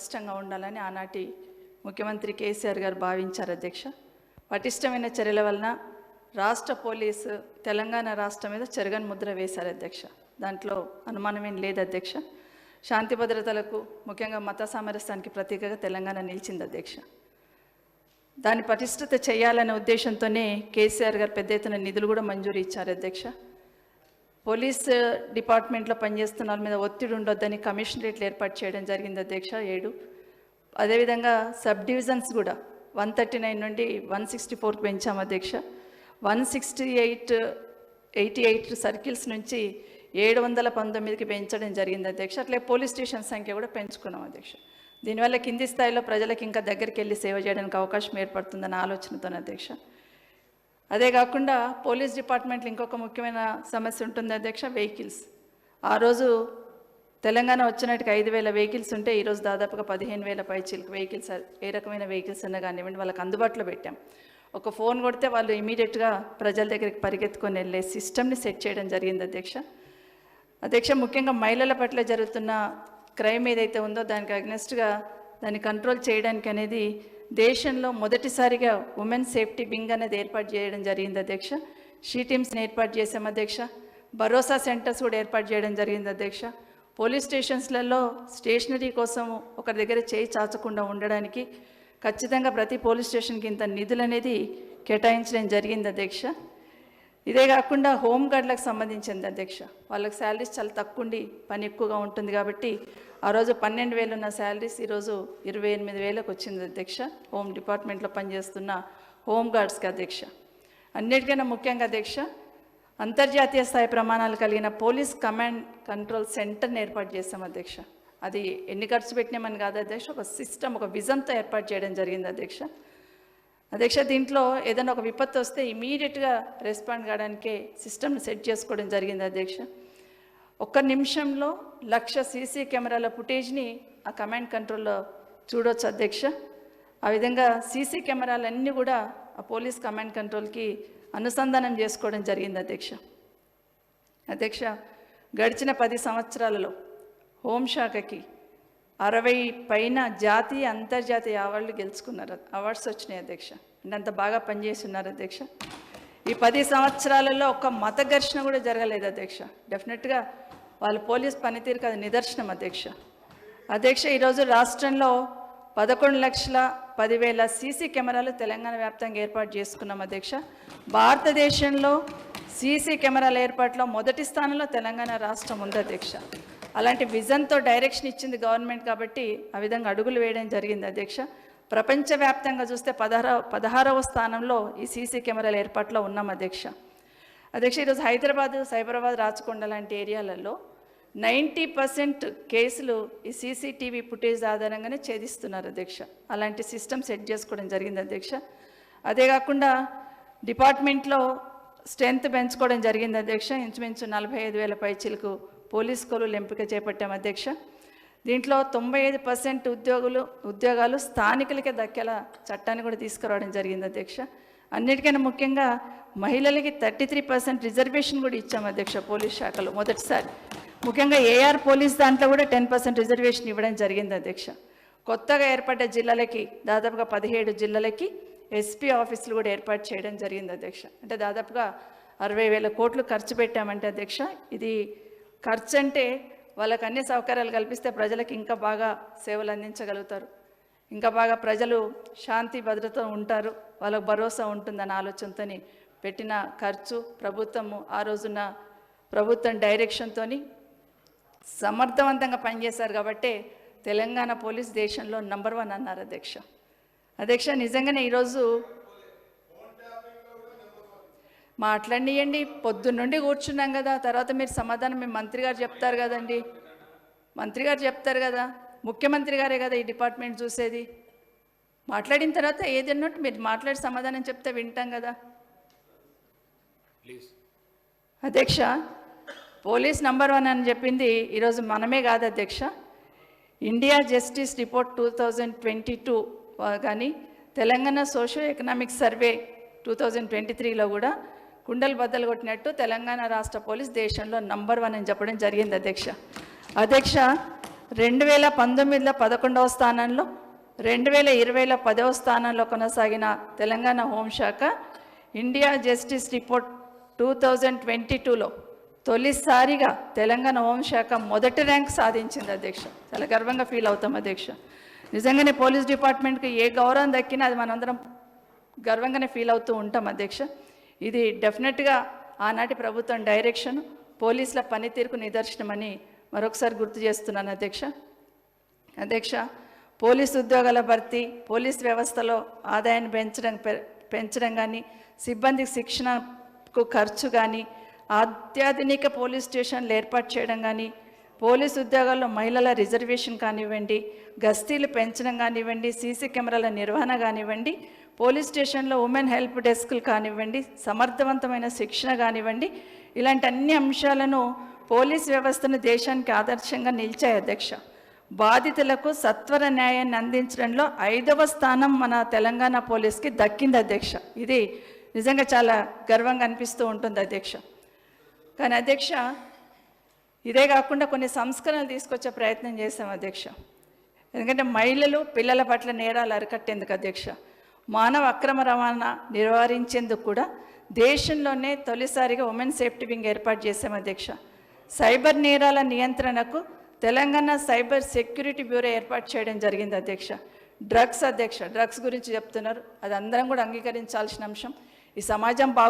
పటిష్టంగా ఉండాలని ఆనాటి ముఖ్యమంత్రి కేసీఆర్ గారు భావించారు అధ్యక్ష. పటిష్టమైన చర్యల వలన రాష్ట్ర పోలీసు తెలంగాణ రాష్ట్రం మీద చెరగని ముద్ర వేశారు అధ్యక్ష. దాంట్లో అనుమానమేం లేదు అధ్యక్ష. శాంతి భద్రతలకు ముఖ్యంగా మత సామరస్యానికి ప్రతీకగా తెలంగాణ నిలిచింది అధ్యక్ష. దాన్ని పటిష్టత చేయాలనే ఉద్దేశంతోనే కేసీఆర్ గారు పెద్ద ఎత్తున నిధులు కూడా మంజూరు ఇచ్చారు అధ్యక్ష. పోలీస్ డిపార్ట్మెంట్లో పనిచేస్తున్న వాళ్ళ మీద ఒత్తిడి ఉండొద్దని కమిషనరేట్లు ఏర్పాటు చేయడం జరిగింది అధ్యక్ష ఏడు. అదేవిధంగా సబ్ డివిజన్స్ కూడా వన్ థర్టీ నైన్ నుండి వన్ సిక్స్టీ ఫోర్కి పెంచాం అధ్యక్ష. One sixty eight eighty eight circles నుంచి ఏడు వందల పంతొమ్మిదికి పెంచడం జరిగింది అధ్యక్ష. అట్లే పోలీస్ స్టేషన్ సంఖ్య కూడా పెంచుకున్నాం అధ్యక్ష. దీనివల్ల కింది స్థాయిలో ప్రజలకు ఇంకా దగ్గరికి వెళ్ళి సేవ చేయడానికి అవకాశం ఏర్పడుతుందన్న ఆలోచనతో అధ్యక్ష. అదే కాకుండా పోలీస్ డిపార్ట్మెంట్లో ఇంకొక ముఖ్యమైన సమస్య ఉంటుంది అధ్యక్ష వెహికల్స్. ఆ రోజు తెలంగాణ వచ్చినట్టుగా ఐదు వేల వెహికల్స్ ఉంటే ఈరోజు దాదాపుగా పదిహేను వేల పైచీలకు వెహికల్స్ ఏ రకమైన వెహికల్స్ అన్నా కానివ్వండి వాళ్ళకి అందుబాటులో పెట్టాం. ఒక ఫోన్ కొడితే వాళ్ళు ఇమీడియట్గా ప్రజల దగ్గరికి పరిగెత్తుకొని వెళ్ళే సిస్టమ్ని సెట్ చేయడం జరిగింది అధ్యక్ష. అధ్యక్ష ముఖ్యంగా మహిళల పట్ల జరుగుతున్న క్రైమ్ ఏదైతే ఉందో దానికి అగ్నెస్ట్గా దాన్ని కంట్రోల్ చేయడానికి అనేది దేశంలో మొదటిసారిగా ఉమెన్ సేఫ్టీ బింగ్ అనేది ఏర్పాటు చేయడం జరిగింది అధ్యక్ష. షీ టీమ్స్ని ఏర్పాటు చేసాం అధ్యక్ష. భరోసా సెంటర్స్ కూడా ఏర్పాటు చేయడం జరిగింది అధ్యక్ష. పోలీస్ స్టేషన్స్లలో స్టేషనరీ కోసం ఒకరి దగ్గర చేయి చాచకుండా ఉండడానికి ఖచ్చితంగా ప్రతి పోలీస్ స్టేషన్కి ఇంత నిధులు అనేది కేటాయించడం జరిగింది అధ్యక్ష. ఇదే కాకుండా హోమ్ గార్డులకు సంబంధించింది అధ్యక్ష. వాళ్ళకి శాలరీస్ చాలా తక్కువ ఉండి పని ఎక్కువగా ఉంటుంది కాబట్టి ఆ రోజు పన్నెండు వేలు ఉన్న శాలరీస్ ఈరోజు ఇరవై ఎనిమిది వేలకు వచ్చింది అధ్యక్ష. హోమ్ డిపార్ట్మెంట్లో పనిచేస్తున్న హోమ్ గార్డ్స్కి అధ్యక్ష. అన్నిటికైనా ముఖ్యంగా అధ్యక్ష అంతర్జాతీయ స్థాయి ప్రమాణాలు కలిగిన పోలీస్ కమాండ్ కంట్రోల్ సెంటర్ని ఏర్పాటు చేశాం అధ్యక్ష. అది ఎన్ని ఖర్చు పెట్టినామని కాదు అధ్యక్ష ఒక సిస్టమ్ ఒక విజన్తో ఏర్పాటు చేయడం జరిగింది అధ్యక్ష. అధ్యక్ష దీంట్లో ఏదైనా ఒక విపత్తు వస్తే ఇమీడియట్గా రెస్పాండ్ కావడానికే సిస్టమ్ని సెట్ చేసుకోవడం జరిగింది అధ్యక్ష. ఒక్క నిమిషంలో లక్ష సీసీ కెమెరాల ఫుటేజ్ని ఆ కమాండ్ కంట్రోల్లో చూడొచ్చు అధ్యక్ష. ఆ విధంగా సీసీ కెమెరాలన్నీ కూడా ఆ పోలీస్ కమాండ్ కంట్రోల్కి అనుసంధానం చేసుకోవడం జరిగింది అధ్యక్ష. అధ్యక్ష గడిచిన పది సంవత్సరాలలో హోంశాఖకి అరవై పైన జాతీయ అంతర్జాతీయ అవార్డులు గెలుచుకున్నారు. అవార్డ్స్ వచ్చినాయి అధ్యక్ష. అంటే అంత బాగా పనిచేస్తున్నారు అధ్యక్ష. ఈ పది సంవత్సరాలలో ఒక్క మత ఘర్షణ కూడా జరగలేదు అధ్యక్ష. డెఫినెట్గా వాళ్ళ పోలీస్ పనితీరుకు అది నిదర్శనం అధ్యక్ష. అధ్యక్ష ఈరోజు రాష్ట్రంలో పదకొండు లక్షల పదివేల సీసీ కెమెరాలు తెలంగాణ వ్యాప్తంగా ఏర్పాటు చేసుకున్నాం అధ్యక్ష. భారతదేశంలో సీసీ కెమెరాల ఏర్పాటులో మొదటి స్థానంలో తెలంగాణ రాష్ట్రం ఉంది అధ్యక్ష. అలాంటి విజన్తో డైరెక్షన్ ఇచ్చింది గవర్నమెంట్ కాబట్టి ఆ విధంగా అడుగులు వేయడం జరిగింది అధ్యక్ష. ప్రపంచవ్యాప్తంగా చూస్తే పదహార పదహారవ స్థానంలో ఈ సీసీ కెమెరాల ఏర్పాట్లో ఉన్నాం అధ్యక్ష. అధ్యక్ష ఈరోజు హైదరాబాద్ సైబరాబాద్ రాచకొండ లాంటి ఏరియాలలో నైంటీ పర్సెంట్ కేసులు ఈ సీసీటీవీ ఫుటేజ్ ఆధారంగానే ఛేదిస్తున్నారు అధ్యక్ష. అలాంటి సిస్టమ్ సెట్ చేసుకోవడం జరిగింది అధ్యక్ష. అదే కాకుండా డిపార్ట్మెంట్లో స్ట్రెంత్ పెంచుకోవడం జరిగింది అధ్యక్ష. ఇంచుమించు నలభై ఐదు వేల పైచీలకు పోలీస్ కొలువులు ఎంపిక చేపట్టాం అధ్యక్ష. దీంట్లో తొంభై ఐదు పర్సెంట్ ఉద్యోగులు ఉద్యోగాలు స్థానికులకే దక్కేలా చట్టాన్ని కూడా తీసుకురావడం జరిగింది అధ్యక్ష. అన్నిటికైనా ముఖ్యంగా మహిళలకి థర్టీ త్రీ పర్సెంట్ రిజర్వేషన్ కూడా ఇచ్చాము అధ్యక్ష పోలీస్ శాఖలో మొదటిసారి. ముఖ్యంగా ఏఆర్ పోలీస్ దాంట్లో కూడా టెన్ పర్సెంట్ రిజర్వేషన్ ఇవ్వడం జరిగింది అధ్యక్ష. కొత్తగా ఏర్పడ్డ జిల్లాలకి దాదాపుగా పదిహేడు జిల్లాలకి ఎస్పీ ఆఫీసులు కూడా ఏర్పాటు చేయడం జరిగింది అధ్యక్ష. అంటే దాదాపుగా అరవై వేల కోట్లు ఖర్చు పెట్టామంటే అధ్యక్ష ఇది ఖర్చు అంటే వాళ్ళకి అన్ని సౌకర్యాలు కల్పిస్తే ప్రజలకు ఇంకా బాగా సేవలు అందించగలుగుతారు. ఇంకా బాగా ప్రజలు శాంతి భద్రత ఉంటారు. వాళ్ళకు భరోసా ఉంటుందన్న ఆలోచనతో పెట్టిన ఖర్చు ప్రభుత్వము ఆ రోజున ప్రభుత్వం డైరెక్షన్తో సమర్థవంతంగా పనిచేశారు కాబట్టే తెలంగాణ పోలీస్ దేశంలో నంబర్ వన్ అన్నారు అధ్యక్ష. అధ్యక్ష నిజంగానే ఈరోజు మాట్లాడియండి. పొద్దున్నుండి కూర్చున్నాం కదా. తర్వాత మీరు సమాధానం మీ మంత్రి గారు చెప్తారు కదండి. మంత్రి గారు చెప్తారు కదా. ముఖ్యమంత్రి గారే కదా ఈ డిపార్ట్మెంట్ చూసేది. మాట్లాడిన తర్వాత ఏది అన్నట్టు మీరు మాట్లాడి సమాధానం చెప్తే వింటాం కదా. అధ్యక్ష పోలీస్ నంబర్ వన్ అని చెప్పింది ఈరోజు మనమే కాదు అధ్యక్ష. India justice report two thousand twenty two కానీ Telangana socio economic survey two thousand twenty త్రీలో కూడా కుండలు బద్దలు కొట్టినట్టు తెలంగాణ రాష్ట్ర పోలీస్ దేశంలో నంబర్ వన్ అని చెప్పడం జరిగింది అధ్యక్ష. అధ్యక్ష రెండు వేల పంతొమ్మిదిలో పదకొండవ స్థానంలో రెండు వేల ఇరవైలో పదవ స్థానంలో కొనసాగిన తెలంగాణ హోంశాఖ India justice report two thousand twenty టూలో తొలిసారిగా తెలంగాణ హోంశాఖ మొదటి ర్యాంక్ సాధించింది అధ్యక్ష. చాలా గర్వంగా ఫీల్ అవుతాం అధ్యక్ష. నిజంగానే పోలీస్ డిపార్ట్మెంట్కి ఏ గౌరవం దక్కినా అది మనందరం గర్వంగానే ఫీల్ అవుతూ ఉంటాం అధ్యక్ష. ఇది డెఫినెట్గా ఆనాటి ప్రభుత్వం డైరెక్షన్ పోలీసుల పనితీరుకు నిదర్శనమని మరొకసారి గుర్తు చేస్తున్నాను అధ్యక్ష. అధ్యక్ష పోలీస్ ఉద్యోగాల భర్తీ పోలీస్ వ్యవస్థలో ఆదాయాన్ని పెంచడం పె- పెంచడం కానీ సిబ్బందికి శిక్షణకు ఖర్చు కానీ అత్యాధునిక పోలీస్ స్టేషన్లు ఏర్పాటు చేయడం కానీ పోలీస్ ఉద్యోగాల్లో మహిళల రిజర్వేషన్ కానివ్వండి గస్తీలు పెంచడం కానివ్వండి సీసీ కెమెరాల నిర్వహణ కానివ్వండి పోలీస్ స్టేషన్లో ఉమెన్ హెల్ప్ డెస్క్లు కానివ్వండి సమర్థవంతమైన శిక్షణ కానివ్వండి ఇలాంటి అన్ని అంశాలను పోలీస్ వ్యవస్థను దేశానికి ఆదర్శంగా నిలిచాయి అధ్యక్ష. బాధితులకు సత్వర న్యాయాన్ని అందించడంలో ఐదవ స్థానం మన తెలంగాణ పోలీస్కి దక్కింది అధ్యక్ష. ఇది నిజంగా చాలా గర్వంగా అనిపిస్తూ ఉంటుంది అధ్యక్ష. కానీ అధ్యక్ష ఇదే కాకుండా కొన్ని సంస్కరణలు తీసుకొచ్చే ప్రయత్నం చేశాం అధ్యక్ష. ఎందుకంటే మహిళలు పిల్లల పట్ల నేరాలు అరికట్టేందుకు అధ్యక్ష. మానవ అక్రమ రవాణా నివారించేందుకు కూడా దేశంలోనే తొలిసారిగా ఉమెన్ సేఫ్టీ వింగ్ ఏర్పాటు చేశాం అధ్యక్ష. సైబర్ నేరాల నియంత్రణకు తెలంగాణ సైబర్ సెక్యూరిటీ బ్యూరో ఏర్పాటు చేయడం జరిగింది అధ్యక్ష. డ్రగ్స్ అధ్యక్ష డ్రగ్స్ గురించి చెప్తున్నారు. అది అందరం కూడా అంగీకరించాల్సిన అంశం. ఈ సమాజం బాగు